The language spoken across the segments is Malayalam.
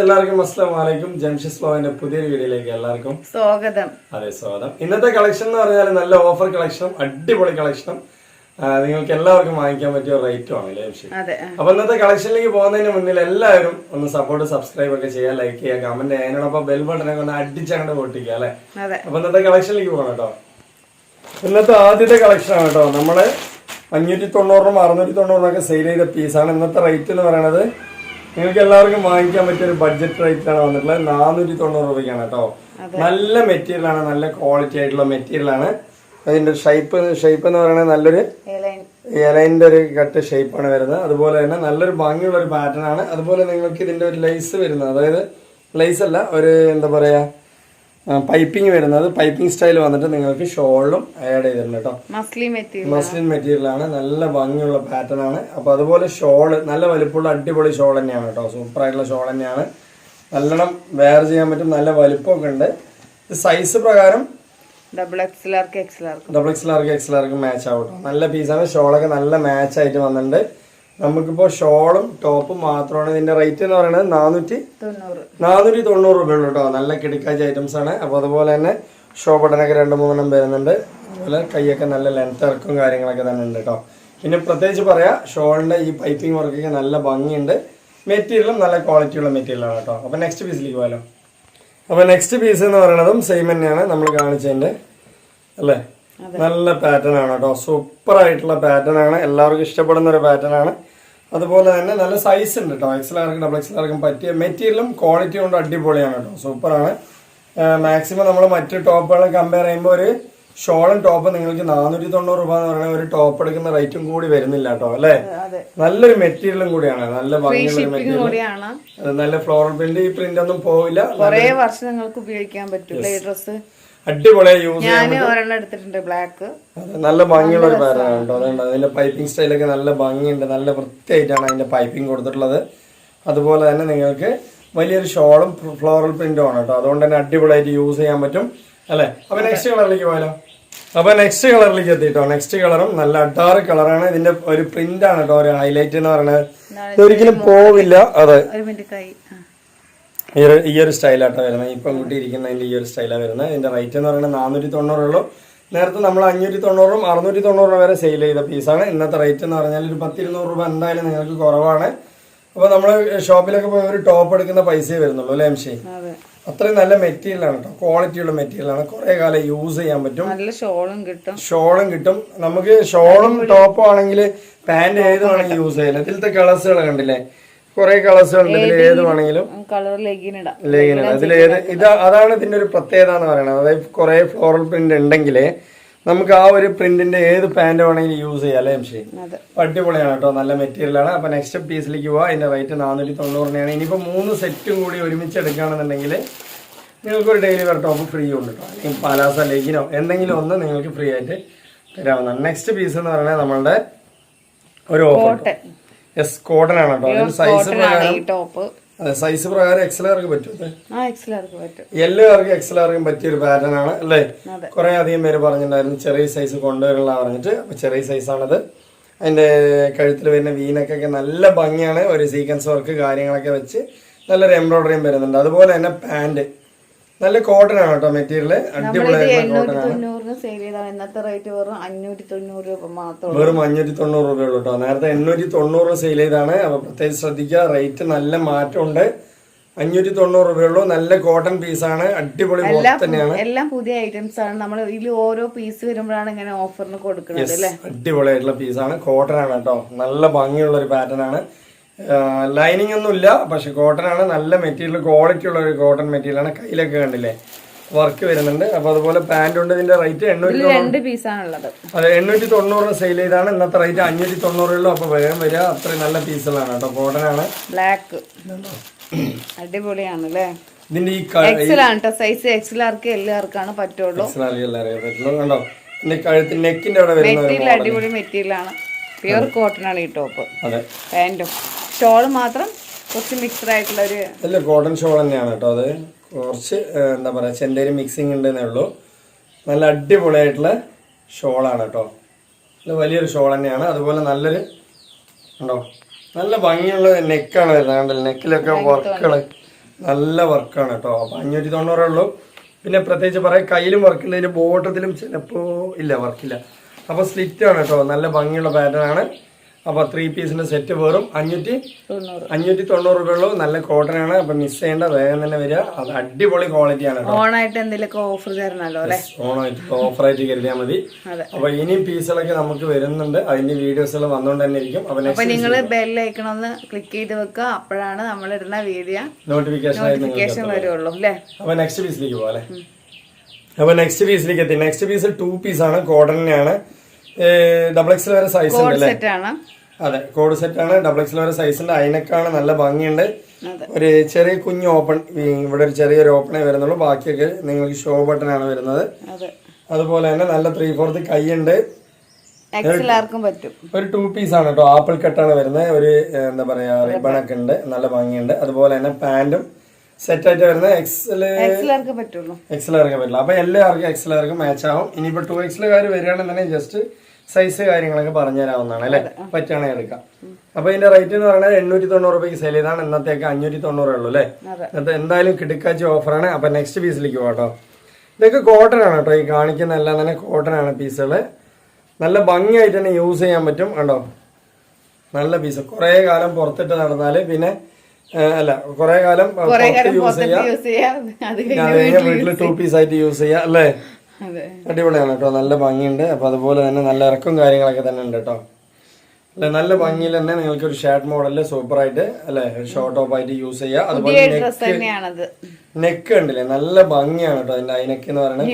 എല്ലാവർക്കും അസ്സാം വലൈക്കും ജംഷിസ് ഫ്ലോവിന്റെ പുതിയൊരു വീഡിയോയിലേക്ക് എല്ലാവർക്കും സ്വാഗതം. അതെ സ്വാഗതം. ഇന്നത്തെ കളക്ഷൻ എന്ന് പറഞ്ഞാൽ നല്ല ഓഫർ കളക്ഷൻ അടിപൊളി കളക്ഷൻ നിങ്ങൾക്ക് എല്ലാവർക്കും വാങ്ങിക്കാൻ പറ്റിയ റേറ്റും ആണ്. അപ്പൊ ഇന്നത്തെ കളക്ഷനിലേക്ക് പോകുന്നതിന് മുന്നിൽ എല്ലാവരും ഒന്ന് സപ്പോർട്ട് സബ്സ്ക്രൈബ് ഒക്കെ ചെയ്യുക ലൈക്ക് ചെയ്യുക കമന്റ് ചെയ്യാനോടൊപ്പം ബെൽ ബട്ടനൊക്കെ ഒന്ന് അടിച്ചങ്ങോട്ട് പൊട്ടിക്കുക അല്ലെ? അപ്പൊ ഇന്നത്തെ കളക്ഷനിലേക്ക് പോകണം കേട്ടോ. ഇന്നത്തെ ആദ്യത്തെ കളക്ഷൻ ആണ് കേട്ടോ. നമ്മൾ അഞ്ഞൂറ്റി തൊണ്ണൂറിനും അറുന്നൂറ്റി തൊണ്ണൂറിനൊക്കെ സെയിൽ ചെയ്ത പീസാണ് ഇന്നത്തെ റേറ്റ് എന്ന് പറയുന്നത് നിങ്ങൾക്ക് എല്ലാവർക്കും വാങ്ങിക്കാൻ പറ്റിയ ഒരു ബഡ്ജറ്റ് റേറ്റിലാണ് വന്നിട്ടുള്ളത്. നാനൂറ്റി തൊണ്ണൂറ് രൂപയ്ക്കാണ് കേട്ടോ. നല്ല മെറ്റീരിയൽ ആണ് നല്ല ക്വാളിറ്റി ആയിട്ടുള്ള മെറ്റീരിയൽ ആണ്. അതിന്റെ ഷേപ്പ് ഷേപ്പ് എന്ന് പറയുന്നത് നല്ലൊരു ഇലൈന്റെ ഒരു കട്ട് ഷേപ്പാണ് വരുന്നത്. അതുപോലെ തന്നെ നല്ലൊരു ഭംഗിയുള്ള ഒരു പാറ്റേൺ ആണ്. അതുപോലെ നിങ്ങൾക്ക് ഇതിന്റെ ഒരു ലൈസ് വരുന്നത്. അതായത് ലൈസ് അല്ല ഒരു എന്താ പറയാ പൈപ്പിംഗ് വരുന്നത് പൈപ്പിംഗ് സ്റ്റൈൽ വന്നിട്ട് നിങ്ങൾക്ക് ഷോളിലും ആഡ് ചെയ്തിട്ടുണ്ട് കേട്ടോ മസ്ലിൻ മെറ്റീരിയൽ മസ്ലിൻ മെറ്റീരിയൽ ആണ്. നല്ല ഭംഗിയുള്ള പാറ്റേൺ ആണ്. അപ്പൊ അതുപോലെ ഷോൾ നല്ല വലിപ്പമുള്ള അടിപൊളി ഷോൾ തന്നെയാണ് കേട്ടോ സൂപ്പർ ആയിട്ടുള്ള ഷോൾ തന്നെയാണ്. നല്ലോണം വെയർ ചെയ്യാൻ പറ്റും. നല്ല വലിപ്പമൊക്കെ ഉണ്ട്. സൈസ് പ്രകാരം ഡബിൾ എക്സ് ഡബിൾ എക്സ് ആർക്ക് എക്സ് ആർക്ക് മാച്ച് ആവും നല്ല പീസാണ് ഷോളൊക്കെ നല്ല മാച്ച് ആയിട്ട് വന്നിട്ടുണ്ട്. നമുക്കിപ്പോൾ ഷോളും ടോപ്പും മാത്രമാണ് ഇതിന്റെ റേറ്റ് എന്ന് പറയുന്നത് നാനൂറ്റി നാനൂറ്റി തൊണ്ണൂറ് രൂപയുള്ളൂ കേട്ടോ. നല്ല കിടക്കാച്ച ഐറ്റംസ് ആണ്. അപ്പോൾ അതുപോലെ തന്നെ ഷോ ബട്ടനൊക്കെ രണ്ട് മൂന്നെണ്ണം വരുന്നുണ്ട്. അതുപോലെ കൈയൊക്കെ നല്ല ലെങ്ത് ഇറക്കും കാര്യങ്ങളൊക്കെ തന്നെ ഉണ്ട് കേട്ടോ. പിന്നെ പ്രത്യേകിച്ച് പറയാം ഷോളിന്റെ ഈ പൈപ്പിംഗ് വർക്കൊക്കെ നല്ല ഭംഗിയുണ്ട്. മെറ്റീരിയലും നല്ല ക്വാളിറ്റിയുള്ള മെറ്റീരിയലാണ് കേട്ടോ. അപ്പോൾ നെക്സ്റ്റ് പീസിലേക്ക് പോയാലോ. അപ്പോൾ നെക്സ്റ്റ് പീസ് എന്ന് പറയുന്നതും സെയിം തന്നെയാണ് നമ്മൾ കാണിച്ചതിന്റെ. അല്ലേ? നല്ല പാറ്റേൺ ആണ് കേട്ടോ. സൂപ്പർ ആയിട്ടുള്ള പാറ്റേൺ ആണ്. എല്ലാവർക്കും ഇഷ്ടപ്പെടുന്ന ഒരു പാറ്റേൺ ആണ്. അതുപോലെ തന്നെ നല്ല സൈസ് ഉണ്ട് കേട്ടോ എക്സൽ ആർക്കും ഡബിൾ എക്സൽ ആർക്കും പറ്റിയ മെറ്റീരിയലും ക്വാളിറ്റി കൊണ്ട് അടിപൊളിയാണ് കേട്ടോ സൂപ്പറാണ് മാക്സിമം നമ്മൾ മറ്റ് ടോപ്പുകൾ കമ്പയർ ചെയ്യുമ്പോൾ ഒരു ഷോളും ടോപ്പ് നിങ്ങൾക്ക് നാനൂറ്റി തൊണ്ണൂറ് രൂപ എന്ന് പറയുന്ന ഒരു ടോപ്പ് എടുക്കുന്ന റേറ്റും കൂടി വരുന്നില്ല കേട്ടോ അല്ലേ? നല്ലൊരു മെറ്റീരിയലും കൂടിയാണ്. നല്ല ഭംഗിയുള്ള മെറ്റീരിയൽ നല്ല ഫ്ലോറൽ പ്രിന്റ് ഈ പ്രിന്റ് ഒന്നും പോവില്ല. കൊറേ വർഷം നിങ്ങൾക്ക് ഉപയോഗിക്കാൻ പറ്റും ഡ്രസ് അടിപൊളിയായി യൂസ് ഞാൻ ഒരെണ്ണം എടുത്തിട്ടുണ്ട് ബ്ലാക്ക് നല്ല ഭംഗിയുള്ള ഒരു പാറ്റേൺ കേട്ടോ അതുകൊണ്ട് അതിന്റെ പൈപ്പിംഗ് സ്റ്റൈലൊക്കെ നല്ല ഭംഗിയുണ്ട്. നല്ല വൃത്തിയായിട്ടാണ് അതിന്റെ പൈപ്പിംഗ് കൊടുത്തിട്ടുള്ളത്. അതുപോലെ തന്നെ നിങ്ങൾക്ക് വലിയൊരു ഷോളും ഫ്ലോറൽ പ്രിന്റും ആണ് കേട്ടോ. അതുകൊണ്ട് തന്നെ അടിപൊളിയായിട്ട് യൂസ് ചെയ്യാൻ പറ്റും. അല്ലെ? അപ്പൊ നെക്സ്റ്റ് കളറിലേക്ക് പോയാലോ? അപ്പൊ നെക്സ്റ്റ് കളറിലേക്ക് എത്തിട്ടോ നെക്സ്റ്റ് കളറും നല്ല അഡാറ് കളറാണ് ഇതിന്റെ ഒരു പ്രിന്റ് ആണ് കേട്ടോ ഒരു ഹൈലൈറ്റ് എന്ന് പറയുന്നത്. ഒരിക്കലും പോവില്ല. അതെ. ഈ ഒരു ഈ ഒരു സ്റ്റൈലാട്ടോ വരുന്നത്. ഈ പെൺകുട്ടി ഇരിക്കുന്നതിന്റെ ഈ ഒരു സ്റ്റൈലാണ് വരുന്നത്. ഇതിന്റെ റേറ്റ് എന്ന് പറയുന്നത് നാനൂറ്റി തൊണ്ണൂറുള്ളൂ നേരത്തെ നമ്മൾ അഞ്ഞൂറ്റി തൊണ്ണൂറും അറുന്നൂറ്റി തൊണ്ണൂറ് വരെ സെയിൽ ചെയ്ത പീസാണ്. ഇന്നത്തെ റേറ്റ് എന്ന് പറഞ്ഞാൽ ഒരു പത്തിരുന്നൂറ് രൂപ എന്തായാലും നിങ്ങൾക്ക് കുറവാണ്. അപ്പോൾ നമ്മൾ ഷോപ്പിലൊക്കെ പോയി ഒരു ടോപ്പ് എടുക്കുന്ന പൈസയെ വരുന്നുള്ളൂ അല്ലേ എംഷി? അതെ. അത്രയും നല്ല മെറ്റീരിയലാണ് കേട്ടോ. ക്വാളിറ്റിയുള്ള മെറ്റീരിയലാണ് കുറേ കാലം യൂസ് ചെയ്യാൻ പറ്റും. നല്ല ഷോളും കിട്ടും. ഷോളും കിട്ടും. നമുക്ക് ഷോളും ടോപ്പും ആണെങ്കിൽ പാന്റ് ഏത് യൂസ് ചെയ്യാം. ഇതിലത്തെ കളേഴ്സുകൾ കണ്ടില്ലേ? കുറെ ഉണ്ട് ഇതിൽ ഏത് വേണമെങ്കിലും കളർ ലെഗിൻ ഇടാം. ലേഖനം അതിലേത് ഇത് അതാണ് ഇതിന്റെ ഒരു പ്രത്യേകത എന്ന് പറയുന്നത് അതായത് കുറെ ഫ്ലോറൽ പ്രിന്റ് ഉണ്ടെങ്കിൽ നമുക്ക് ആ ഒരു പ്രിന്റിന്റെ ഏത് പാന്റ് വേണമെങ്കിലും യൂസ് ചെയ്യാം അല്ലേ എംഷി? അടിപൊളിയാണ് കേട്ടോ. നല്ല മെറ്റീരിയൽ ആണ്. അപ്പൊ നെക്സ്റ്റ് പീസിലേക്ക് പോവാ. അതിന്റെ റേറ്റ് നാനൂറ്റി തൊണ്ണൂറിനാണ് ഇനിയിപ്പോ മൂന്ന് സെറ്റും കൂടി ഒരുമിച്ച് എടുക്കുകയാണെന്നുണ്ടെങ്കിൽ നിങ്ങൾക്ക് ഒരു ഡെയിലി വെയർ ടോപ്പ് ഫ്രീ ഉണ്ട് കേട്ടോ. അല്ലെങ്കിൽ പലാസ ലെഗിനോ എന്തെങ്കിലും ഒന്ന് നിങ്ങൾക്ക് ഫ്രീ ആയിട്ട് തരാവുന്നതാണ്. നെക്സ്റ്റ് പീസ് എന്ന് പറയുന്നത് നമ്മളുടെ ഒരു ഓഫർ യെസ് കോട്ടൺ ആണ് കേട്ടോ. അതിന് സൈസ് കോട്ടൺ ടോപ്പ് അതെ സൈസ് പ്രകാരം എക്സലർക്ക് പറ്റും എല്ലാവർക്കും എക്സലാർക്കും പറ്റിയ ഒരു പാറ്റേൺ ആണ് അല്ലേ. കുറെ അധികം പേര് പറഞ്ഞിട്ടുണ്ടായിരുന്നു ചെറിയ സൈസ് കൊണ്ടുവരില്ല പറഞ്ഞിട്ട്. അപ്പൊ ചെറിയ സൈസ് ആണത്. അതിന്റെ കഴുത്തിൽ വരുന്ന വീനൊക്കെ നല്ല ഭംഗിയാണ് ഒരു സീക്വൻസ് വർക്ക് കാര്യങ്ങളൊക്കെ വെച്ച് നല്ലൊരു എംബ്രോയിഡറിയും വരുന്നുണ്ട്. അതുപോലെ തന്നെ പാന്റ് നല്ല കോട്ടൺ ആണ് കേട്ടോ മെറ്റീരിയൽ അടിപൊളിയായിട്ടുള്ള സെയിൽ ചെയ്താൽ ഇന്നത്തെ റേറ്റ് വെറും അഞ്ഞൂറ്റി തൊണ്ണൂറ് രൂപ മാത്രമേ വെറും അഞ്ഞൂറ്റി തൊണ്ണൂറ് രൂപയുള്ളൂ കേട്ടോ. നേരത്തെ എണ്ണൂറ്റി തൊണ്ണൂറ് സെയിൽ ചെയ്താണ് അപ്പൊ പ്രത്യേകിച്ച് ശ്രദ്ധിക്കുക റേറ്റ് നല്ല മാറ്റമുണ്ട്. അഞ്ഞൂറ്റി തൊണ്ണൂറ് രൂപയുള്ളൂ നല്ല കോട്ടൺ പീസാണ് അടിപൊളി തന്നെയാണ്. എല്ലാം പുതിയ ഐറ്റംസ് ആണ്. നമ്മൾ ഇതിൽ ഓരോ പീസ് വരുമ്പോഴാണ് ഇങ്ങനെ ഓഫറിന് കൊടുക്കുന്നത് അടിപൊളിയായിട്ടുള്ള ആണ്. കോട്ടൺ ആണ് കേട്ടോ. നല്ല ഭംഗിയുള്ള ഒരു പാറ്റേൺ ആണ്. ലൈനിങ് ഒന്നുമില്ല പക്ഷെ കോട്ടൺ ആണ്. നല്ല മെറ്റീരിയൽ ക്വാളിറ്റി ഉള്ള ഒരു കോട്ടൺ മെറ്റീരിയൽ ആണ് കയ്യിലൊക്കെ കണ്ടില്ലേ? വർക്ക് വരുന്നുണ്ട്. അപ്പൊ അതുപോലെ പാന്റ് ഉണ്ട് ഇതിന്റെ റേറ്റ് എണ്ണൂറ്റി രണ്ട് പീസാണുള്ളത് അതെ എണ്ണൂറ്റി തൊണ്ണൂറിന് സെയിൽ ചെയ്താണ്. ഇന്നത്തെ റേറ്റ് അഞ്ഞൂറ്റി തൊണ്ണൂറേ ഉള്ളൂ. അപ്പൊ വേഗം വരിക. അത്രയും നല്ല പീസുകളാണ് കേട്ടോ. കോട്ടൺ ആണ്. ബ്ലാക്ക് അടിപൊളിയാണ് അല്ലേ? ഇതിന്റെ ഈ സൈസ് എക്സലാർക്ക് എല്ലാവർക്കാണ് പറ്റുള്ളൂ. പറ്റുള്ളൂ. കണ്ടോ? കഴുത്ത് നെക്കിന്റെ അവിടെ വരുന്ന ഒരു അടിപൊളി മെറ്റീരിയൽ ആണ്. പ്യുർ കോട്ടൺ ആണ് ഈ ടോപ്പ് അതെ. പാന്റും ഷോൾ മാത്രം കുറച്ച് മിക്സ്ഡ് ആയിട്ടുള്ള ഒരു അല്ല കോട്ടൺ ഷോൾ തന്നെയാണ് കേട്ടോ അത്. കുറച്ച് എന്താ പറയാ ചെന്തേരി മിക്സിംഗ് ഉണ്ടെന്നേ ഉള്ളൂ. നല്ല അടിപൊളിയായിട്ടുള്ള ഷോളാണ് കേട്ടോ. നല്ല വലിയൊരു ഷോൾ തന്നെയാണ്. അതുപോലെ നല്ലൊരു ഉണ്ടോ? നല്ല ഭംഗിയുള്ള നെക്കാണ് വരുന്നത്. കണ്ടല്ലോ? നെക്കിലൊക്കെ വർക്കുകൾ നല്ല വർക്കാണ് കേട്ടോ. അപ്പം അഞ്ഞൂറ്റി തൊണ്ണൂറേ ഉള്ളൂ. പിന്നെ പ്രത്യേകിച്ച് പറയാം കയ്യിലും വർക്കില്ല ഇതിന്റെ ബോട്ടത്തിലും ചിലപ്പോൾ ഇല്ല വർക്കില്ല അപ്പോൾ സ്ലിറ്റ് ആണ് കേട്ടോ. നല്ല ഭംഗിയുള്ള പാറ്റേൺ ആണ്. അപ്പൊ ത്രീ പീസിന്റെ സെറ്റ് വെറും അഞ്ഞൂറ്റി അഞ്ഞൂറ്റി തൊണ്ണൂറ് രൂപയുള്ളൂ നല്ല കോട്ടൺ ആണ്. അപ്പൊ മിസ് ചെയ്യേണ്ട വേഗം തന്നെ വരിക. അത് അടിപൊളി ക്വാളിറ്റി ആണ് ഓണായിട്ട് എന്തെങ്കിലും ഓഫർ തരണല്ലോ അല്ലെ? ഓണമായിട്ട് ഓഫറായിട്ട് കരുതിയാൽ മതി. അപ്പൊ ഇനിയും പീസുകളൊക്കെ നമുക്ക് വരുന്നുണ്ട്. അതിന്റെ വീഡിയോസുകൾ വന്നുകൊണ്ട് തന്നെ ഇരിക്കും. അപ്പൊ നിങ്ങൾ ബെല്ലൈക്കണമെന്ന് ക്ലിക്ക് ചെയ്ത് വെക്കുക. അപ്പോഴാണ് നമ്മൾ ഇടുന്ന വീഡിയോ നോട്ടിഫിക്കേഷൻ നോട്ടിഫിക്കേഷൻ വരുള്ളൂ അല്ലേ? അപ്പൊ നെക്സ്റ്റ് പീസിലേക്ക് പോകാം അല്ലേ? അപ്പൊ നെക്സ്റ്റ് പീസിലേക്ക് എത്തി. നെക്സ്റ്റ് പീസ് ടു പീസ് ആണ് കോട്ടണിനാണ് ഡബിൾ എക്സ് വരെ സൈസ് ഉണ്ട് അല്ലേ അതെ കോഡ് സെറ്റ് ആണ്. ഡബിൾ എക്സ് വരെ സൈസ് ഉണ്ട്. അതിനൊക്കെയാണ് നല്ല ഭംഗിയുണ്ട്. ഒരു ചെറിയ കുഞ്ഞ് ഓപ്പൺ ഇവിടെ ഒരു ചെറിയൊരു ഓപ്പണേ വരുന്നുള്ളൂ. ബാക്കിയൊക്കെ നിങ്ങൾക്ക് ഷോ ബട്ടൺ ആണ് വരുന്നത്. അതെ. അതുപോലെ തന്നെ നല്ല ത്രീ ഫോർത്ത് കൈ ഉണ്ട്. ഒരു ടു പീസ് ആണ് കേട്ടോ. ആപ്പിൾ കട്ടാണ് വരുന്നത്. ഒരു എന്താ പറയാ റിബൺ ഒക്കെ ഉണ്ട്. നല്ല ഭംഗിയുണ്ട്. അതുപോലെ തന്നെ പാന്റും സെറ്റ് ആയിട്ട് വരുന്നത് എക്സൽ എക്സലാർക്ക് എക്സൽ പറ്റില്ല അപ്പൊ എല്ലാവർക്കും എക്സൽ മാച്ച് ആവും. ഇനിയിപ്പോ ടു എക്സലുകാർ വരികയാണെന്നുണ്ടെങ്കിൽ ജസ്റ്റ് സൈസ് കാര്യങ്ങളൊക്കെ പറഞ്ഞു തരാവുന്നതാണ് അല്ലെ പറ്റുകയാണെങ്കിൽ എടുക്കാം. അപ്പൊ ഇതിന്റെ റേറ്റ് എന്ന് പറയുന്നത് എണ്ണൂറ്റി തൊണ്ണൂറ് രൂപയ്ക്ക് സെയിൽ ചെയ്താണ്. ഇന്നത്തേക്ക് അഞ്ഞൂറ്റി തൊണ്ണൂറേ ഉള്ളൂ അല്ലേ? എന്നിട്ട് എന്തായാലും കിടക്കാച്ച ഓഫറാണ് അപ്പൊ നെക്സ്റ്റ് പീസിലേക്ക് പോകട്ടോ ഇതൊക്കെ കോട്ടൺ ആണ് കേട്ടോ. ഈ കാണിക്കുന്ന എല്ലാം തന്നെ കോട്ടൺ ആണ് പീസുകൾ നല്ല ഭംഗിയായിട്ട് തന്നെ യൂസ് ചെയ്യാൻ പറ്റും കണ്ടോ? നല്ല പീസ് കുറേ കാലം പുറത്തിട്ട് നടന്നാൽ പിന്നെ അല്ല കുറേ കാലം യൂസ് ചെയ്യാം. വീട്ടിൽ ടൂ വീട്ടിൽ പീസ് ആയിട്ട് യൂസ് ചെയ്യാം അല്ലേ? അടിപൊളിയാണ് കേട്ടോ. നല്ല ഭംഗിയുണ്ട്. അപ്പൊ അതുപോലെ തന്നെ നല്ല ഇറക്കും കാര്യങ്ങളൊക്കെ തന്നെ ഉണ്ട് കേട്ടോ. അല്ലെ? നല്ല ഭംഗിയിൽ തന്നെ നിങ്ങൾക്ക് ഒരു ഷർട്ട് മോഡൽ സൂപ്പർ ആയിട്ട് അല്ലെ ഷോർട്ട് ടോപ്പ് ആയിട്ട് യൂസ് ചെയ്യാം. അതുപോലെ ഡ്രസ് നെക്ക് ഉണ്ടല്ലേ നല്ല ഭംഗിയാണ് കേട്ടോ അതിന്റെ ഐനെക്ക് എന്ന് പറയുന്നത്.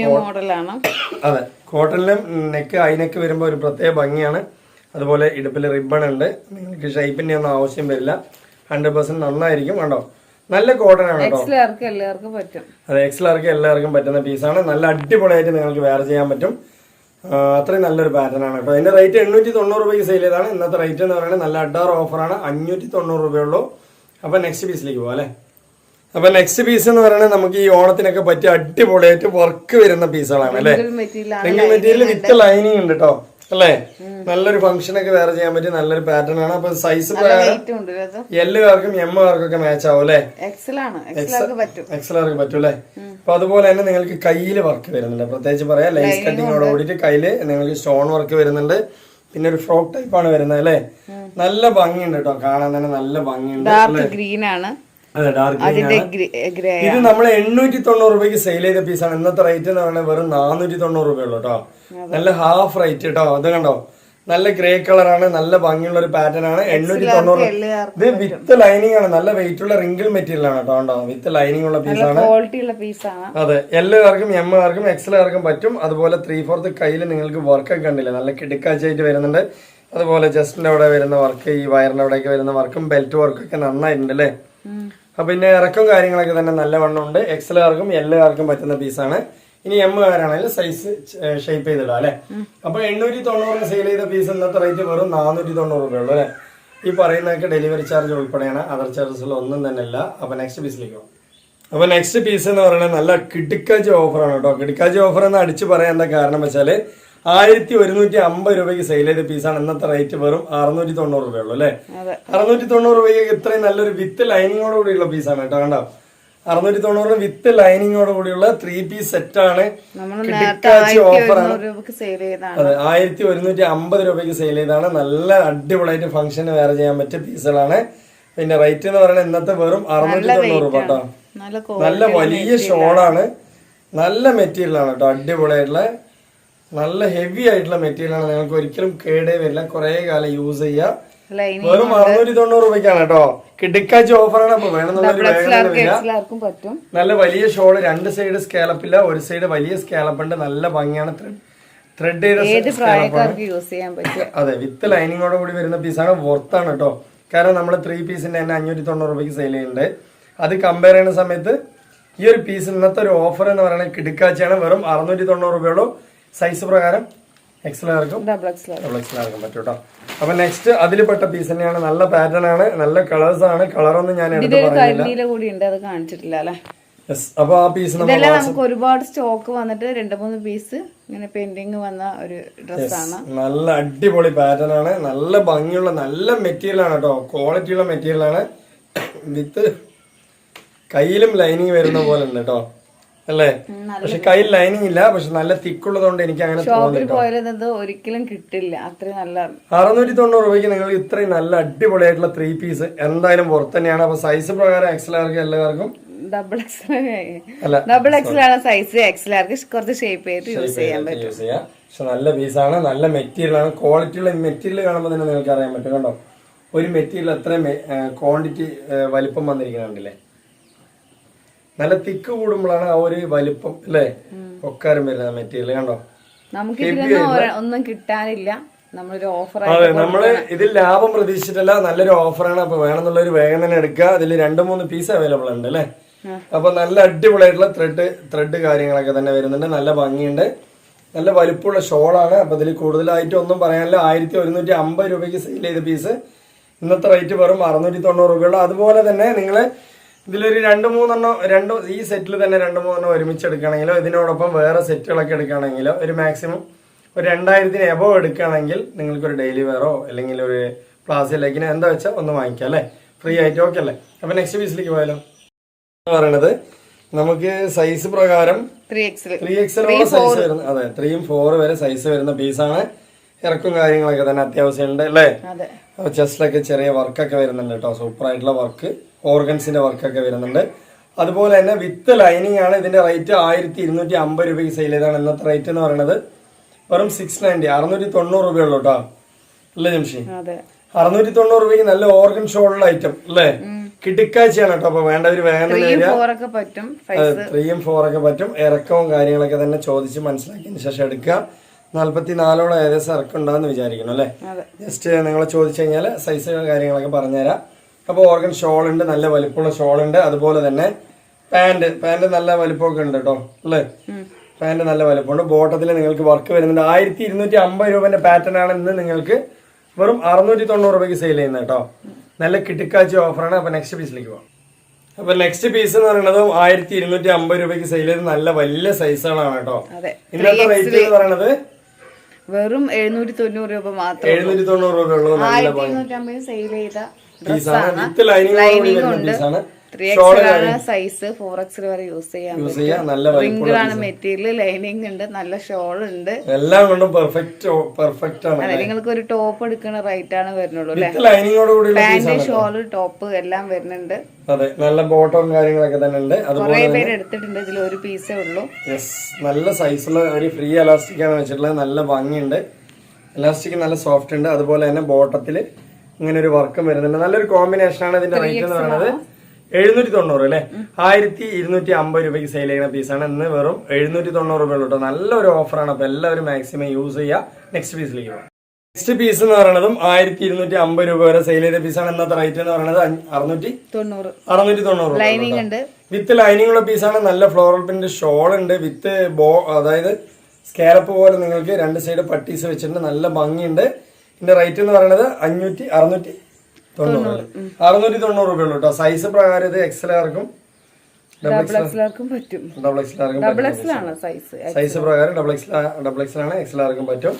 അതെ. കോട്ടണിലും നെക്ക് ഐനെക്ക് വരുമ്പോൾ ഒരു പ്രത്യേക ഭംഗിയാണ്. അതുപോലെ ഇടുപ്പിൽ റിബൺ ഉണ്ട്. നിങ്ങൾക്ക് ഷേപ്പിന്റെ ഒന്നും ആവശ്യം വരില്ല. ഹൺഡ്രഡ് പെർസെന്റ് നന്നായിരിക്കും. കണ്ടോ? നല്ല കോട്ടൺ ആണ് എല്ലാവർക്കും പറ്റും. അത് എക്സലാർക്ക് എല്ലാവർക്കും പറ്റുന്ന പീസാണ് നല്ല അടിപൊളിയായിട്ട് നിങ്ങൾക്ക് വെയർ ചെയ്യാൻ പറ്റും. അത്രയും നല്ലൊരു പാറ്റേൺ ആണ് കേട്ടോ. അതിന്റെ റേറ്റ് എണ്ണൂറ്റി തൊണ്ണൂറ് രൂപയ്ക്ക് സെയിൽ ചെയ്താണ് ഇന്നത്തെ റേറ്റ് എന്ന് പറയുന്നത് നല്ല അഡാർ ഓഫറാണ് അഞ്ഞൂറ്റി തൊണ്ണൂറ് രൂപയുള്ളൂ അപ്പൊ നെക്സ്റ്റ് പീസിലേക്ക് പോകാം അല്ലേ? അപ്പൊ നെക്സ്റ്റ് പീസ് എന്ന് പറയുന്നത് നമുക്ക് ഈ ഓണത്തിനൊക്കെ പറ്റിയ അടിപൊളിയായിട്ട് വർക്ക് വരുന്ന പീസുകളാണ് അല്ലേ? മെറ്റീരിയൽ വിത്ത് ലൈനിങ് ഉണ്ട് കേട്ടോ. അല്ലേ? നല്ലൊരു ഫംഗ്ഷൻ ഒക്കെ വേറെ ചെയ്യാൻ പറ്റിയ നല്ലൊരു പാറ്റേൺ ആണ്. അപ്പൊ സൈസ് എല്ലാവർക്കും എമ്മുകാർക്കും ഒക്കെ മാച്ച് ആവും അല്ലേ? എക്സൽ ആണ്. എക്സൽ പറ്റും. എക്സലർക്ക് പറ്റും അല്ലേ? അപ്പൊ അതുപോലെ തന്നെ നിങ്ങൾക്ക് കയ്യിൽ വർക്ക് വരുന്നുണ്ട്. പ്രത്യേകിച്ച് പറയാം ലൈസ് കട്ടിങ്ങോട് കൂടിയിട്ട് കയ്യിൽ നിങ്ങൾക്ക് സ്റ്റോൺ വർക്ക് വരുന്നുണ്ട്. പിന്നെ ഒരു ഫ്രോക്ക് ടൈപ്പ് ആണ് വരുന്നത് അല്ലേ? നല്ല ഭംഗിയുണ്ട് കേട്ടോ. കാണാൻ തന്നെ നല്ല ഭംഗിയുണ്ട് ഗ്രീൻ ആണ്. അതെ ഡാർക്ക് ഗ്രീൻ ആണ്. ഇത് നമ്മൾ എണ്ണൂറ്റി തൊണ്ണൂറ് രൂപയ്ക്ക് സെയിൽ ചെയ്ത പീസാണ് ഇന്നത്തെ റേറ്റ് എന്ന് പറഞ്ഞാൽ വെറും നാനൂറ്റി തൊണ്ണൂറ് രൂപയുള്ളൂ കേട്ടോ നല്ല ഹാഫ് റേറ്റ് കേട്ടോ അത് കണ്ടോ? നല്ല ഗ്രേ കളറാണ് നല്ല ഭംഗിയുള്ള ഒരു പാറ്റേൺ ആണ്. എണ്ണൂറ്റി തൊണ്ണൂറ് ഇത് വിത്ത് ലൈനിങ് ആണ്. നല്ല വെയിറ്റ് ഉള്ള റിംഗിൾ മെറ്റീരിയൽ ആണ് കേട്ടോ ഉണ്ടോ വിത്ത് ലൈനിങ് ഉള്ള പീസാണ് അതെ. എല്ലാവർക്കും എമ്മുകാർക്കും എക്സലുകാർക്കും പറ്റും. അതുപോലെ ത്രീ ഫോർത്ത് കയ്യിൽ നിങ്ങൾക്ക് വർക്ക് ഒക്കെ കണ്ടില്ല? നല്ല കിടക്കാച്ചായിട്ട് വരുന്നുണ്ട്. അതുപോലെ ജസ്റ്റിന്റെ അവിടെ വരുന്ന വർക്ക് ഈ വയറിന്റെ അവിടെയൊക്കെ വരുന്ന വർക്കും ബെൽറ്റ് വർക്കൊക്കെ നന്നായിട്ടുണ്ട് അല്ലേ? അപ്പൊ പിന്നെ ഇറക്കും കാര്യങ്ങളൊക്കെ തന്നെ നല്ല വണ്ണം ഉണ്ട് എക്സലുകാർക്കും എല്ലാവർക്കും പറ്റുന്ന പീസാണ് ഇനി എം കാരാണെങ്കിൽ സൈസ് ഷേപ്പ് ചെയ്തിടാം അല്ലേ? അപ്പോൾ എണ്ണൂറ്റി തൊണ്ണൂറിന് സെയിൽ ചെയ്ത പീസ് ഇന്നത്തെ റേറ്റ് വെറും നാനൂറ്റി തൊണ്ണൂറ് രൂപയുള്ളൂ അല്ലേ? ഈ പറയുന്നതൊക്കെ ഡെലിവറി ചാർജ് ഉൾപ്പെടെയാണ്. അതർ ചാർജസ് ഒന്നും തന്നെ ഇല്ല അപ്പൊ നെക്സ്റ്റ് പീസിലേക്ക് പോകും. അപ്പൊ നെക്സ്റ്റ് പീസ് എന്ന് പറയുന്നത് നല്ല കിടുക്കാച്ചി ഓഫറാണ് കേട്ടോ. കിടുക്കാച്ചി ഓഫർ എന്ന് അടിച്ച് പറയാൻ എന്താ കാരണം വെച്ചാൽ ആയിരത്തി ഒരുന്നൂറ്റി അമ്പത് രൂപയ്ക്ക് സെയിൽ ചെയ്ത പീസാണ് ഇന്നത്തെ റേറ്റ് വെറും അറുന്നൂറ്റി തൊണ്ണൂറ് രൂപയുള്ളൂ അല്ലേ? അറുന്നൂറ്റി തൊണ്ണൂറ് രൂപയ്ക്ക് ഇത്രയും നല്ലൊരു വിത്ത് ലൈനിങ്ങോട് കൂടിയുള്ള പീസാണ് കേട്ടോ കണ്ടോ? അറുന്നൂറ്റി തൊണ്ണൂറ് വിത്ത് ലൈനിങ്ങോട് കൂടിയുള്ള ത്രീ പീസ് സെറ്റ് ആയിരത്തി ഓഫറാണ് അതെ ആയിരത്തി ഒരുന്നൂറ്റി അമ്പത് രൂപയ്ക്ക് സെയിൽ ചെയ്താണ് നല്ല അടിപൊളിയായിട്ട് ഫംഗ്ഷന് വേറെ ചെയ്യാൻ പറ്റിയ പീസുകളാണ് പിന്നെ റേറ്റ് എന്ന് പറയുന്നത് ഇന്നത്തെ വെറും അറുന്നൂറ്റി തൊണ്ണൂറ് രൂപ കേട്ടോ. നല്ല നല്ല വലിയ ഷോളാണ് നല്ല മെറ്റീരിയലാണ് കേട്ടോ അടിപൊളിയായിട്ടുള്ള നല്ല ഹെവി ആയിട്ടുള്ള മെറ്റീരിയൽ ആണ്. നിങ്ങൾക്ക് ഒരിക്കലും കേടേ വരില്ല. കുറെ കാലം യൂസ് ചെയ്യാം. വെറും അറുന്നൂറ്റി തൊണ്ണൂറ് രൂപയ്ക്കാണ് കേട്ടോ. കിടക്കാച്ച ഓഫറാണ് അപ്പൊ വേണമെന്നുള്ള നല്ല വലിയ ഷോൾ രണ്ട് സൈഡ് സ്കാലപ്പില്ല ഒരു സൈഡ് വലിയ സ്കാലപ്പ് ഉണ്ട്. നല്ല ഭംഗിയാണ്. ത്രെഡ് ചെയ്ത അതെ വിത്ത് ലൈനിങ്ങോട് കൂടി വരുന്ന പീസാണ് വർത്താണ് കേട്ടോ. കാരണം നമ്മൾ ത്രീ പീസിന്റെ തന്നെ അഞ്ഞൂറ്റി തൊണ്ണൂറ് രൂപയ്ക്ക് സെയിൽ ചെയ്യുന്നുണ്ട്. അത് കമ്പയർ ചെയ്യുന്ന സമയത്ത് ഈ ഒരു പീസ് ഇന്നത്തെ ഒരു ഓഫർ എന്ന് പറയുന്നത് കിടക്കാച്ചയാണ് വെറും അറുന്നൂറ്റി തൊണ്ണൂറ് രൂപയുള്ളൂ സൈസ് പ്രകാരം എക്സലാർക്കും ഡബിൾ എക്സ് ഡബിൾ എക്സലാർക്കും പറ്റും കേട്ടോ അപ്പൊ നെക്സ്റ്റ് അതിൽപ്പെട്ട പീസ് തന്നെയാണ്. നല്ല പാറ്റേൺ ആണ്. നല്ല കളേഴ്സ് ആണ്. കളറൊന്നും ഞാൻ കാണിച്ചിട്ടില്ല അപ്പൊ ആ പീസ് നമുക്ക് ഒരുപാട് സ്റ്റോക്ക് വന്നിട്ട് രണ്ട് മൂന്ന് പീസ് ഇങ്ങനെ പെയിന്റിങ് വന്ന ഒരു ഡ്രസ്സാണ് നല്ല അടിപൊളി പാറ്റേൺ ആണ്. നല്ല ഭംഗിയുള്ള നല്ല മെറ്റീരിയൽ ആണ് കേട്ടോ ക്വാളിറ്റിയുള്ള മെറ്റീരിയൽ ആണ്. വിത്ത് കയ്യിലും ലൈനിങ് വരുന്ന പോലെ ഉണ്ട് കേട്ടോ അല്ലേ? പക്ഷെ കയ്യിൽ ലൈനിങ് ഇല്ല. പക്ഷെ നല്ല തിക്കുള്ളതുകൊണ്ട് എനിക്ക് അങ്ങനെ ഷോപ്പിൽ ഒരിക്കലും കിട്ടില്ല. അത്രയും നല്ല അറുന്നൂറ്റി തൊണ്ണൂറ് രൂപയ്ക്ക് നിങ്ങൾ ഇത്രയും നല്ല അടിപൊളിയായിട്ടുള്ള ത്രീ പീസ് എന്തായാലും പുറത്ത് തന്നെയാണ്. അപ്പൊ സൈസ് പ്രകാരം എക്സലാർക്ക് എല്ലാവർക്കും ഡബിൾ എക്സൽ ഡബിൾ എക്സൽ ആണ് സൈസ് എക്സലാർക്ക് കുറച്ച് ഷേപ്പ് ചെയ്ത് യൂസ് ചെയ്യാൻ പറ്റും. പക്ഷെ നല്ല പീസാണ് നല്ല മെറ്റീരിയൽ ആണ്. ക്വാളിറ്റി ഉള്ള മെറ്റീരിയൽ കാണുമ്പോൾ തന്നെ നിങ്ങൾക്ക് അറിയാൻ പറ്റും. കണ്ടോ? ഒരു മെറ്റീരിയൽ അത്രയും ക്വാണ്ടിറ്റി വലിപ്പം വന്നിരിക്കുന്നുണ്ടല്ലേ? നല്ല തിക്ക് കൂടുമ്പോഴാണ് ആ ഒരു വലിപ്പം അല്ലേ? ഒക്കാരം വരുന്ന മെറ്റീരിയൽ കണ്ടോ? നമുക്ക് ഒന്നും കിട്ടാനില്ല. നമ്മളൊരു ഓഫർ അതെ നമ്മൾ ഇതിൽ ലാഭം പ്രതീക്ഷിച്ചിട്ടല്ല നല്ലൊരു ഓഫറാണ് അപ്പൊ വേണമെന്നുള്ള ഒരു വേഗം തന്നെ എടുക്കുക. അതിൽ രണ്ട് മൂന്ന് പീസ് അവൈലബിൾ ഉണ്ട് അല്ലേ? അപ്പൊ നല്ല അടിപൊളിയായിട്ടുള്ള ത്രെഡ് ത്രെഡ് കാര്യങ്ങളൊക്കെ തന്നെ വരുന്നുണ്ട്. നല്ല ഭംഗിയുണ്ട്. നല്ല വലിപ്പമുള്ള ഷോളാണ്. അപ്പൊ ഇതിൽ കൂടുതലായിട്ട് ഒന്നും പറയാനില്ല. ആയിരത്തി ഒരുന്നൂറ്റി അമ്പത് രൂപയ്ക്ക് സെയിൽ ചെയ്ത പീസ് ഇന്നത്തെ റേറ്റ് വെറും അറുന്നൂറ്റി തൊണ്ണൂറ് രൂപയുള്ള അതുപോലെ തന്നെ നിങ്ങൾ ഇതിലൊരു രണ്ട് മൂന്നെണ്ണം രണ്ട് ഈ സെറ്റിൽ തന്നെ രണ്ട് മൂന്നെണ്ണം ഒരുമിച്ച് എടുക്കുകയാണെങ്കിലോ ഇതിനോടൊപ്പം വേറെ സെറ്റുകളൊക്കെ എടുക്കുകയാണെങ്കിലോ ഒരു മാക്സിമം ഒരു രണ്ടായിരത്തിന് എബോ എടുക്കുകയാണെങ്കിൽ നിങ്ങൾക്ക് ഒരു ഡെയിലി വെയറോ അല്ലെങ്കിൽ ഒരു പ്ലാസ് ലെഗിന് എന്താ വെച്ചാൽ ഒന്ന് വാങ്ങിക്കാം അല്ലേ? ഫ്രീ ആയിട്ട് ഓക്കെ അല്ലേ? അപ്പൊ നെക്സ്റ്റ് പീസിലേക്ക് പോയാലോ. എന്ന് പറയണത് നമുക്ക് സൈസ് പ്രകാരം ത്രീ എക്സ് എക്സലോളം സൈസ് വരുന്ന അതെ ത്രീയും ഫോർ വരെ സൈസ് വരുന്ന പീസാണ് ഇറക്കും കാര്യങ്ങളൊക്കെ തന്നെ അത്യാവശ്യമുണ്ട് അല്ലേ? ചെസ്റ്റിലൊക്കെ ചെറിയ വർക്കൊക്കെ വരുന്നുണ്ട് കേട്ടോ. സൂപ്പർ ആയിട്ടുള്ള വർക്ക് ഓർഗൻസിന്റെ വർക്കൊക്കെ വരുന്നുണ്ട്. അതുപോലെ തന്നെ വിത്ത് ലൈനിങ് ആണ്. ഇതിന്റെ റേറ്റ് ആയിരത്തി ഇരുന്നൂറ്റി അമ്പത് രൂപയ്ക്ക് സെയിൽ ചെയ്താണ് ഇന്നത്തെ റേറ്റ് എന്ന് പറയുന്നത് വെറും സിക്സ് നയന്റി അറുന്നൂറ്റി തൊണ്ണൂറ് രൂപയുള്ളൂ കേട്ടോ അല്ലേ ജംഷി? അറുന്നൂറ്റി തൊണ്ണൂറ് രൂപയ്ക്ക് നല്ല ഓർഗൻ ഷോളുള്ള ഐറ്റം അല്ലേ? കിടുക്കാഴ്ചയാണ് കേട്ടോ അപ്പൊ വേണ്ടവര് വേഗം തന്നെ ത്രീ ഫോർ ഒക്കെ പറ്റും ത്രീയും ഫോറൊക്കെ ഇറക്കവും കാര്യങ്ങളൊക്കെ തന്നെ ചോദിച്ച് മനസ്സിലാക്കിയതിന് ശേഷം എടുക്കുക. നാല്പത്തി നാലോളം ഏകദേശം ഇറക്കം ഉണ്ടാകുന്ന വിചാരിക്കുന്നു അല്ലേ? ജസ്റ്റ് നിങ്ങൾ ചോദിച്ചു കഴിഞ്ഞാൽ സൈസ് കാര്യങ്ങളൊക്കെ പറഞ്ഞുതരാം. അപ്പോൾ ഓർഗൻ ഷോൾ ഉണ്ട് നല്ല വലിപ്പമുള്ള ഷോൾ ഉണ്ട് അതുപോലെ തന്നെ പാന്റ് പാന്റ് നല്ല വലിപ്പമൊക്കെ ഉണ്ട് കേട്ടോ അല്ലേ? പാന്റ് നല്ല വലിപ്പമുണ്ട്. ബോട്ടത്തിൽ നിങ്ങൾക്ക് വർക്ക് വരുന്നുണ്ട്. ആയിരത്തി ഇരുന്നൂറ്റി അമ്പത് രൂപന്റെ പാറ്റേൺ ആണ് ഇന്ന് നിങ്ങൾക്ക് വെറും അറുന്നൂറ്റി തൊണ്ണൂറ് രൂപയ്ക്ക് സെയിൽ ചെയ്യുന്നത് കേട്ടോ. നല്ല കിട്ടിക്കാച്ചി ഓഫറാണ് അപ്പോൾ നെക്സ്റ്റ് പീസിലേക്ക് പോകാം അപ്പൊ നെക്സ്റ്റ് പീസ് എന്ന് പറയുന്നത് ആയിരത്തി ഇരുന്നൂറ്റി അമ്പത് രൂപയ്ക്ക് സെയിൽ ചെയ്ത് നല്ല വലിയ സൈസുകളാണ് കേട്ടോ. ഇന്നത്തെ റേറ്റ് എന്ന് പറയുന്നത് വെറും എഴുന്നൂറ്റി തൊണ്ണൂറ് രൂപ മാത്രം എഴുന്നൂറ്റി തൊണ്ണൂറ് നല്ല ആയിരത്തി ഇരുന്നൂറ്റി അമ്പത് സെയിൽ ചെയ്ത ലൈനിങ് ത്രീ ആണ്. സൈസ് ഫോർ എക്സൽ വരെ യൂസ് ചെയ്യാൻ മെറ്റീരിയൽ ലൈനിങ് ഉണ്ട് നല്ല ഷോൾ ഉണ്ട്. എല്ലാം കൊണ്ടും പെർഫെക്റ്റ് പെർഫെക്റ്റ് ആണ് നിങ്ങൾക്ക് ഒരു ടോപ്പ് എടുക്കുന്ന റേറ്റ് ആണ് വരുന്നുള്ളൂ അല്ലെ? പാന്റ് ഷോൾ ടോപ്പ് എല്ലാം വരുന്നുണ്ട്. അതെ നല്ല ബോട്ടവും കാര്യങ്ങളൊക്കെ തന്നെ ഉണ്ട്. അതുപോലെ പേര് എടുത്തിട്ടുണ്ട് ഇതിൽ ഒരു പീസേ ഉള്ളൂ. യെസ് നല്ല സൈസുള്ള ഒരു ഫ്രീ എലാസ്റ്റിക് ആണ് വെച്ചിട്ടുള്ളത്. നല്ല ഭംഗിയുണ്ട്. എലാസ്റ്റിക് നല്ല സോഫ്റ്റ് ഉണ്ട്. അതുപോലെ തന്നെ ബോട്ടത്തിൽ ഇങ്ങനെ ഒരു വർക്കും വരുന്നുണ്ട്. നല്ലൊരു കോമ്പിനേഷൻ ആണ് ഇതിന്റെ റേറ്റ് എന്ന് പറയുന്നത്. എഴുന്നൂറ്റി തൊണ്ണൂറ് അല്ലെ? ആയിരത്തി ഇരുന്നൂറ്റി അമ്പത് രൂപയ്ക്ക് സെയിൽ ചെയ്യുന്ന പീസാണ് ഇന്ന് വെറും എഴുന്നൂറ്റി തൊണ്ണൂറ് രൂപ കേട്ടോ നല്ലൊരു ഓഫറാണ് അപ്പൊ എല്ലാവരും മാക്സിമം യൂസ് ചെയ്യുക നെക്സ്റ്റ് പീസിലേക്ക് പോകാം. നെക്സ്റ്റ് പീസ് എന്ന് പറയുന്നതും ആയിരത്തി ഇരുന്നൂറ്റി അമ്പത് രൂപ വരെ സെയിൽ ചെയ്ത പീസാണ് ഇന്നത്തെ റേറ്റ് എന്ന് പറയുന്നത് അറുന്നൂറ്റി തൊണ്ണൂറ്. അറുന്നൂറ്റി തൊണ്ണൂറ് വിത്ത് ലൈനിങ് ഉള്ള പീസാണ് നല്ല ഫ്ലോറൽ പ്രിന്റ് ഷോൾ ഉണ്ട്. വിത്ത് ബോ അതായത് സ്കാലപ്പ് പോലെ നിങ്ങൾക്ക് രണ്ട് സൈഡ് പട്ടീസ് വെച്ചിട്ടുണ്ട്. നല്ല ഭംഗിയുണ്ട്. ഇതിന്റെ റേറ്റ് എന്ന് പറയുന്നത് അഞ്ഞൂറ്റി അറുന്നൂറ്റി തൊണ്ണൂറ്. അറുന്നൂറ്റി തൊണ്ണൂറ് രൂപയുള്ളൂ കേട്ടോ. സൈസ് പ്രകാരം ഇത് എക്സൽ ആർക്കും ഡബിൾ എക്സലാർക്കും പറ്റും. ഡബിൾ എക്സൽ ആർക്കും ഡബിൾ എക്സലാണ് സൈസ് സൈസ് പ്രകാരം ഡബിൾ എക്സ് ഡബിൾ എക്സൽ ആർക്കും പറ്റും.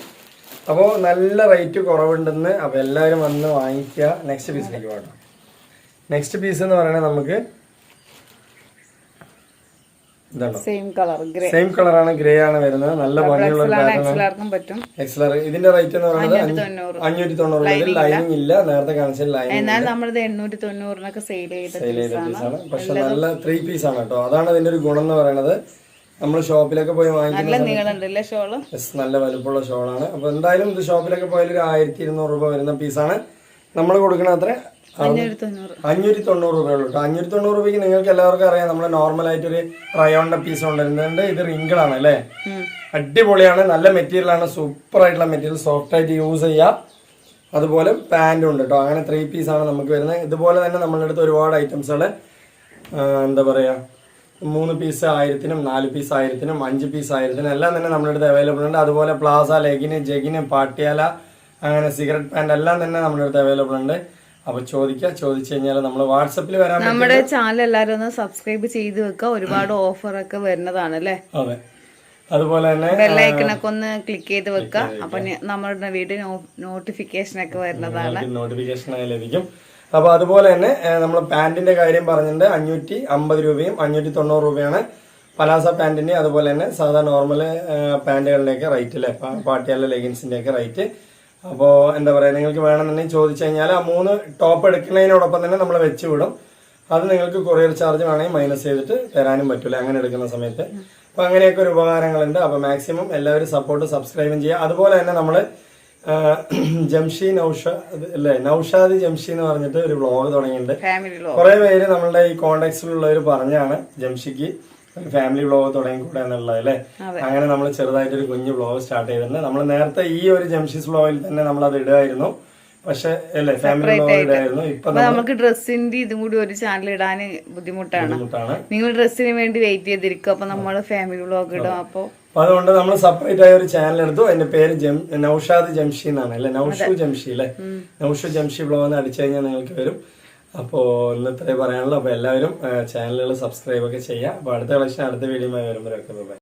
അപ്പോൾ നല്ല റേറ്റ് കുറവുണ്ടെന്ന് അപ്പോൾ എല്ലാവരും വന്ന് വാങ്ങിക്കുക. നെക്സ്റ്റ് പീസിലേക്ക് പോകണം നെക്സ്റ്റ് പീസ് എന്ന് പറയുന്നത് നമുക്ക് സെയിം കളർ ഗ്രേ സെയിം കളറാണ് ഗ്രേ ആണ് വരുന്നത്. നല്ല ഭംഗിയുള്ള ഒരു എക്സലാണ് പാറ്റേൺ എക്സലാർക്കും പറ്റും. എക്സലർ ഇതിന്റെ റേറ്റ് എന്ന് പറയുന്നത് അഞ്ഞൂറ്റി തൊണ്ണൂറ്. ലൈനിങ് ഇല്ല. നേരത്തെ കാണിച്ച ലൈനിങ് എന്നാൽ നമ്മളിത് എണ്ണൂറ്റി തൊണ്ണൂറിനൊക്കെ സെയിൽ ചെയ്ത സെയിൽ ചെയ്ത പീസാണ് പക്ഷെ നല്ല ത്രീ പീസ് ആണ് കേട്ടോ. അതാണ് ഇതിന്റെ ഒരു ഗുണം എന്ന് പറയുന്നത്. നമ്മൾ ഷോപ്പിലൊക്കെ പോയി വാങ്ങിക്കുന്നത് നല്ല വലുപ്പമുള്ള ഷോളാണ്. അപ്പൊ എന്തായാലും ഇത് ഷോപ്പിലൊക്കെ പോയാൽ ഒരു ആയിരത്തി ഇരുന്നൂറ് രൂപ വരുന്ന പീസാണ് നമ്മൾ കൊടുക്കണ അത്ര അഞ്ഞൂറ്റി തൊണ്ണൂറ് രൂപ തൊണ്ണൂറ് രൂപയുള്ളൂ കേട്ടോ. അഞ്ഞൂറ്റി തൊണ്ണൂറ് രൂപയ്ക്ക് നിങ്ങൾക്ക് എല്ലാവർക്കും അറിയാം. നമ്മൾ നോർമൽ ആയിട്ട് ഒരു റയോണിന്റെ പീസ് കൊണ്ടുവരുന്നുണ്ട്. ഇത് റിങ്കിൾ ആണ് അല്ലേ അടിപൊളിയാണ്. നല്ല മെറ്റീരിയൽ ആണ്. സൂപ്പർ ആയിട്ടുള്ള മെറ്റീരിയൽ സോഫ്റ്റ് ആയിട്ട് യൂസ് ചെയ്യാം. അതുപോലെ പാന്റും ഉണ്ട് കേട്ടോ. അങ്ങനെ ത്രീ പീസ് ആണ് നമുക്ക് വരുന്നത്. ഇതുപോലെ തന്നെ നമ്മളുടെ അടുത്ത് ഒരുപാട് ഐറ്റംസുകൾ എന്താ പറയുക മൂന്ന് പീസ് ആയിരത്തിനും നാല് പീസ് ആയിരത്തിനും അഞ്ച് പീസ് ആയിരത്തിനും എല്ലാം തന്നെ നമ്മുടെ അടുത്ത് അവൈലബിൾ ഉണ്ട്. അതുപോലെ പ്ലാസ ലെഗിന് ജെഗിന് പാട്ടിയാല അങ്ങനെ സിഗരറ്റ് പാന്റ് എല്ലാം തന്നെ നമ്മുടെ അടുത്ത് അവൈലബിൾ ഉണ്ട്. അപ്പൊ ചോദിക്കുക ചോദിച്ചു കഴിഞ്ഞാൽ നമ്മൾ വാട്സപ്പിൽ വരാൻ നമ്മുടെ ചാനൽ എല്ലാവരും ഒന്ന് സബ്സ്ക്രൈബ് ചെയ്ത് വെക്കുക ഒരുപാട് ഓഫർ ഒക്കെ വരുന്നതാണ് അല്ലേ അതെ. അതുപോലെ തന്നെ ബെല്ലൈക്കണൊക്കെ ഒന്ന് ക്ലിക്ക് ചെയ്ത് വെക്കുക അപ്പൊ നമ്മുടെ വീട്ടിൽ വീഡിയോ നോട്ടിഫിക്കേഷൻ ഒക്കെ വരുന്നതാണ്. നോട്ടിഫിക്കേഷൻ ആയി ലഭിക്കും. അപ്പൊ അതുപോലെ തന്നെ നമ്മൾ പാന്റിന്റെ കാര്യം പറഞ്ഞിട്ടുണ്ട്. അഞ്ഞൂറ്റി അമ്പത് രൂപയും അഞ്ഞൂറ്റി തൊണ്ണൂറ് രൂപയാണ് പലാസ പാന്റിന്റെ. അതുപോലെ തന്നെ സാധാ നോർമൽ പാന്റുകളുടെയൊക്കെ റേറ്റ് അല്ലേ പാട്ടിയാല ലെഗിൻസിന്റെ ഒക്കെ റേറ്റ് അപ്പോൾ എന്താ പറയുക നിങ്ങൾക്ക് വേണമെന്നുണ്ടെങ്കിൽ ചോദിച്ചു കഴിഞ്ഞാൽ ആ മൂന്ന് ടോപ്പ് എടുക്കുന്നതിനോടൊപ്പം തന്നെ നമ്മൾ വെച്ച് വിടും. അത് നിങ്ങൾക്ക് കൊറിയർ ചാർജ് വേണമെങ്കിൽ മൈനസ് ചെയ്തിട്ട് തരാനും പറ്റില്ല അങ്ങനെ എടുക്കുന്ന സമയത്ത്. അപ്പോൾ അങ്ങനെയൊക്കെ ഒരു ഉപകാരങ്ങളുണ്ട്. അപ്പോൾ മാക്സിമം എല്ലാവരും സപ്പോർട്ട് സബ്സ്ക്രൈബും ചെയ്യുക. അതുപോലെ തന്നെ നമ്മൾ ജംഷി നൌഷാദ് അല്ലേ നൌഷാദ് ജംഷി എന്ന് പറഞ്ഞിട്ട് ഒരു വ്ളോഗ് തുടങ്ങിയിട്ടുണ്ട്. കുറെ പേര് നമ്മളുടെ ഈ കോണ്ടാക്ട്സിലുള്ളവർ പറഞ്ഞാണ് ജംഷിക്ക്. ഒരു ഫാമിലി വ്ളോഗ് തുടങ്ങിക്കൂടെ എന്നുള്ളത് അല്ലേ? അങ്ങനെ നമ്മൾ ചെറുതായിട്ടൊരു കുഞ്ഞു വ്ലോഗ് സ്റ്റാർട്ട് ചെയ്തിട്ടുണ്ട് നമ്മൾ നേരത്തെ ഈ ഒരു ജംഷീസ് വ്ളോഗിൽ തന്നെ നമ്മൾ അത് ഇടുമായിരുന്നു. പക്ഷെ അല്ലേ ഫാമിലി വ്ളോഗ് ഇടായിരുന്നു. ഇപ്പൊ നമുക്ക് ഡ്രസ്സിന്റെ ഇതും കൂടി ഒരു ചാനൽ ഇടാൻ ബുദ്ധിമുട്ടാണ്. നിങ്ങൾ ഡ്രസ്സിന് വേണ്ടി വെയിറ്റ് ചെയ്തിരിക്കും. അപ്പൊ നമ്മൾ ഫാമിലി വ്ലോഗ് ഇടും. അപ്പൊ അപ്പൊ അതുകൊണ്ട് നമ്മൾ സെപ്പറേറ്റ് ആയ ഒരു ചാനൽ എടുത്തു. അതിന്റെ പേര് നൌഷാദ് ജംഷി എന്നാണ് അല്ലെ? നൌഷു ജംഷി അല്ലെ? നൌഷു ജംഷി വ്ലോഗ് എന്ന് അടിച്ചു കഴിഞ്ഞാൽ നിങ്ങൾക്ക് വരും. അപ്പോൾ ഇന്നത്തെ പറയാനുള്ളൂ. അപ്പോൾ എല്ലാവരും ചാനലുകൾ സബ്സ്ക്രൈബ് ഒക്കെ ചെയ്യുക. അപ്പൊ അടുത്ത കളക്ഷൻ അടുത്ത വീഡിയോ വരുമ്പോഴൊക്കെ